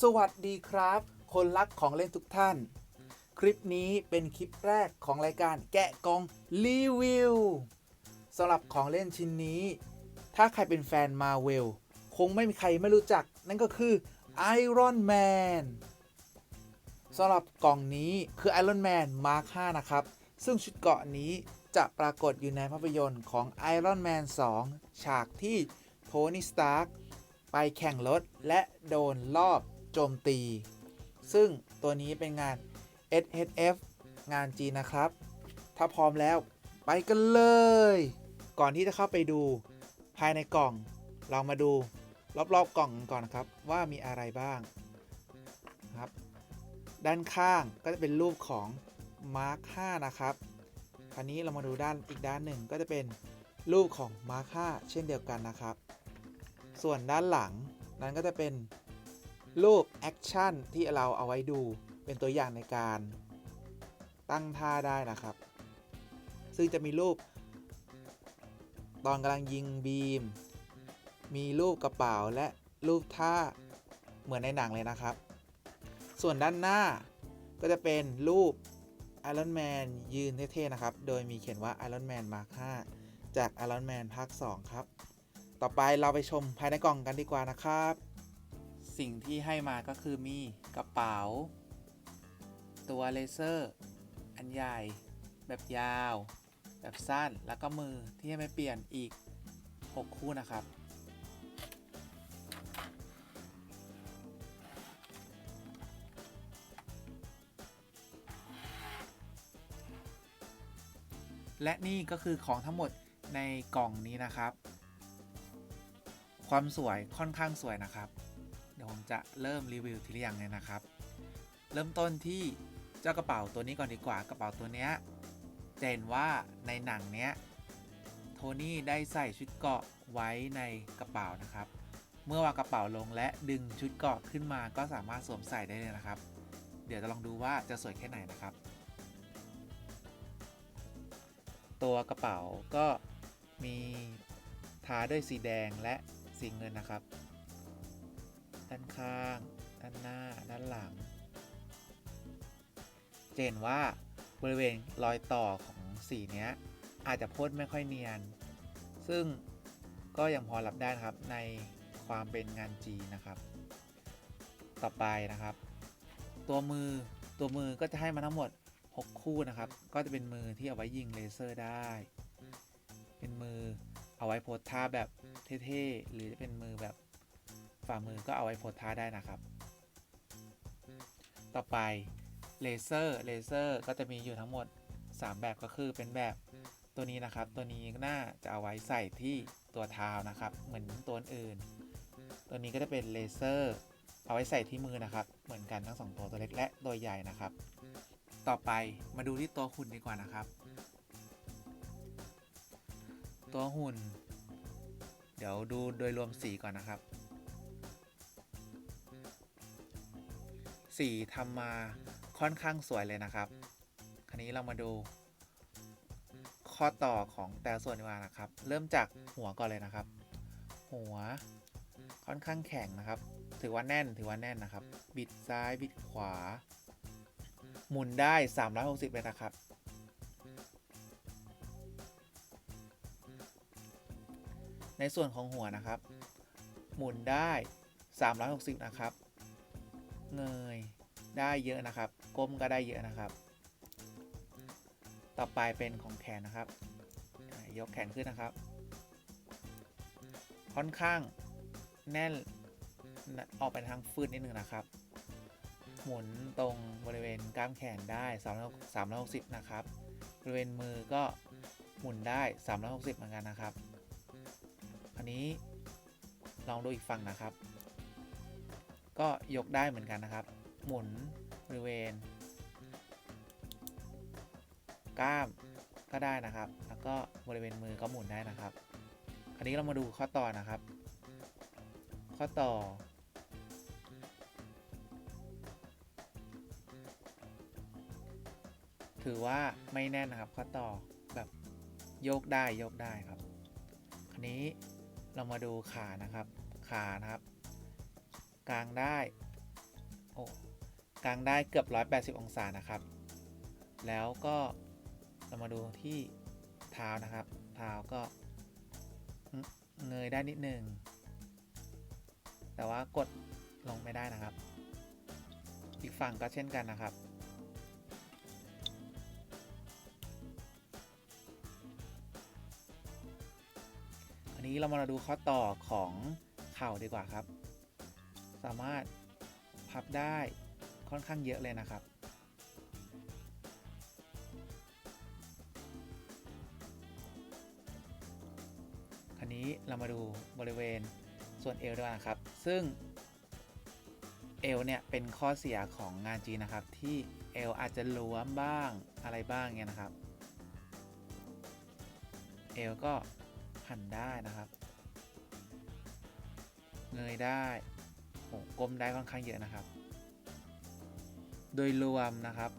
สวัสดีครับ คนรักของเล่นทุกท่าน คลิปนี้เป็นคลิปแรกของรายการแกะกล่องรีวิวสำหรับของเล่นชิ้นนี้ ถ้าใครเป็นแฟนมาเวลคงไม่มีใครไม่รู้จัก นั่นก็คือ Iron Man สำหรับกล่องนี้คือ Iron Man Mark 5นะครับ ซึ่งชุดเกาะนี้จะปรากฏอยู่ในภาพยนตร์ของ Iron Man 2 ฉากที่โทนี่ สตาร์กไปแข่งรถและโดนรอบ โจมตี ซึ่งตัวนี้เป็นงาน SHF งานจีนนะครับ ถ้าพร้อมแล้วไปกันเลย ก่อนที่จะเข้าไปดูภายในกล่อง เรามาดูรอบๆกล่องกันก่อนนะครับ ว่ามีอะไรบ้างครับ ด้านข้างก็จะเป็นรูปของ Mark 5นะครับ คราวนี้เรามาดูด้านอีกด้านหนึ่งก็จะเป็นรูปของ Mark 5เช่นเดียวกันนะครับ ส่วนด้านหลังนั้นก็จะเป็น รูปแอคชั่นที่เราเอาไว้ดูเป็นตัวอย่างในการตั้งท่าได้นะครับ ซึ่งจะมีรูป ตอนกำลังยิงบีม มีรูปกระเป๋าและรูปท่าเหมือนในหนังเลยนะครับ ส่วนด้านหน้าก็จะเป็นรูป Iron Man ยืนเท่ๆนะครับ โดยมีเขียนว่า Iron Man Mark 5 จาก Iron Man ภาค 2 ครับ ต่อไปเราไปชมภายในกล่องกันดีกว่านะครับ สิ่งที่ให้มาก็คือมีกระเป๋า ตัวเลเซอร์ อันใหญ่ แบบยาว แบบสั้นแล้วก็มือที่ให้ไม่เปลี่ยนอีก 6 คู่นะครับและนี่ก็คือของทั้งหมดในกล่องนี้นะครับ ความสวยค่อนข้างสวยนะครับ ดี๋ยวผมจะเริ่มรีวิวทีละอย่างเลยนะครับ เริ่มต้นที่เจ้ากระเป๋าตัวนี้ก่อนดีกว่ากระเป๋าตัวเนี้ยจะเห็นว่าในหนังเนี้ยโทนี่ได้ใส่ชุดเกาะไว้ในกระเป๋านะครับ เมื่อวางกระเป๋าลงและดึงชุดเกาะขึ้นมาก็สามารถสวมใส่ได้เลยนะครับ เดี๋ยวจะลองดูว่าจะสวยแค่ไหนนะครับ ตัวกระเป๋าก็มีทาด้วยสีแดงและสีเงินนะครับ ด้านข้าง ด้านหน้า ด้านหลังเจนว่าบริเวณรอยต่อของสีเนี้ยอาจจะพ่นไม่ค่อยเนียน ซึ่งก็ยังพอรับได้นะครับในความเป็นงานจีนนะครับ ต่อไปนะครับ ตัวมือตัวมือก็จะให้มาทั้งหมด 6 คู่นะครับ ก็จะเป็นมือที่เอาไว้ยิงเลเซอร์ได้ เป็นมือเอาไว้โพสท่าแบบเท่ๆหรือจะเป็นมือแบบ ฝ่ามือก็เอาไว้โพสท่าได้นะครับ ต่อไปเลเซอร์เลเซอร์ก็จะมีอยู่ทั้งหมด 3 แบบก็คือเป็นแบบตัวนี้นะครับ ตัวนี้น่าจะเอาไว้ใส่ที่ตัวเท้านะครับ เหมือนตัวอื่น ตัวนี้ก็จะเป็นเลเซอร์เอาไว้ใส่ที่มือนะครับ เหมือนกันทั้งสองตัวตัวเล็กและตัวใหญ่นะครับ ต่อไปมาดูที่ตัวหุ่นดีกว่านะครับ ตัวหุ่น เดี๋ยวดูโดยรวมสีก่อนนะครับ สีทำมาค่อนข้างสวยเลยนะครับ คราวนี้เรามาดู ข้อต่อของแต่ส่วนดีกว่านะครับ เริ่มจากหัวก่อนเลยนะครับ หัวค่อนข้างแข็งนะครับ ถือว่าแน่นถือว่าแน่นนะครับ บิดซ้ายบิดขวา หมุนได้ 360 เลยนะครับ ในส่วนของหัวนะครับ หมุนได้ 360 นะครับ เงยได้เยอะนะครับ ก้มก็ได้เยอะนะครับ ต่อไปเป็นของแขนนะครับ ยกแขนขึ้นนะครับ ค่อนข้างแน่นออกไปทางฟืดนิดนึงนะครับ หมุนตรงบริเวณกล้ามแขนได้360นะครับ บริเวณมือก็หมุนได้ 360 เหมือนกันนะครับ อันนี้ลองดูอีกฝั่งนะครับ ก็ยกได้เหมือนกันนะครับ หมุนบริเวณ กล้ามก็ได้นะครับ แล้วก็บริเวณมือก็หมุนได้นะครับ คราวนี้เรามาดูข้อต่อนะครับ ข้อต่อ ถือว่าไม่แน่นนะครับ ข้อต่อแบบโยกได้โยกได้ครับ คราวนี้เรามาดูขานะครับ ขานะครับ กลางได้โอ้กางได้เกือบ 180 องศานะครับ แล้วก็เรามาดูที่เท้านะครับ เท้าก็เงยได้นิดนึง แต่ว่ากดลงไม่ได้นะครับ อีกฝั่งก็เช่นกันนะครับ อันนี้เรามาดูข้อต่อของเข่าดีกว่าครับ สามารถพับได้ค่อนข้างเยอะเลยนะครับ คราวนี้เรามาดูบริเวณส่วนเอวด้วยนะครับ ซึ่งเอวเนี่ยเป็นข้อเสียของงานจีนะครับ ที่เอวอาจจะหลวมบ้างอะไรบ้างเงี้ยนะครับ เอวก็หันได้นะครับ เงยได้ ก้มได้ค่อนข้างเยอะนะครับ โดยรวมนะครับ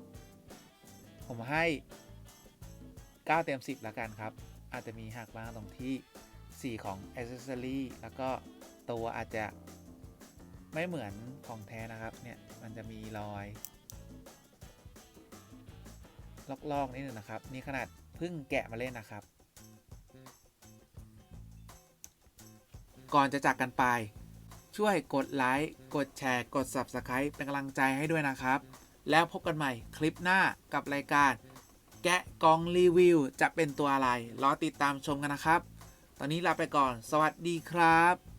ผมให้ 9 เต็ม 10 แล้วกันครับ อาจจะมีหักบ้างตรงที่ 4 ของ Accessory แล้วก็ตัวอาจจะไม่เหมือนของแท้นะครับเนี่ยมันจะมีรอย ลอกๆนิดนึงนะครับ นี่ขนาดเพิ่งแกะมาเล่นนะครับ ก่อนจะจากกันไป ช่วยกดไลค์กดแชร์กด Subscribe เป็นกำลังใจให้ด้วยนะครับ แล้วพบกันใหม่คลิปหน้ากับรายการ แกะกองรีวิว จะเป็นตัวอะไร รอติดตามชมกันนะครับ ตอนนี้ลาไปก่อน สวัสดีครับ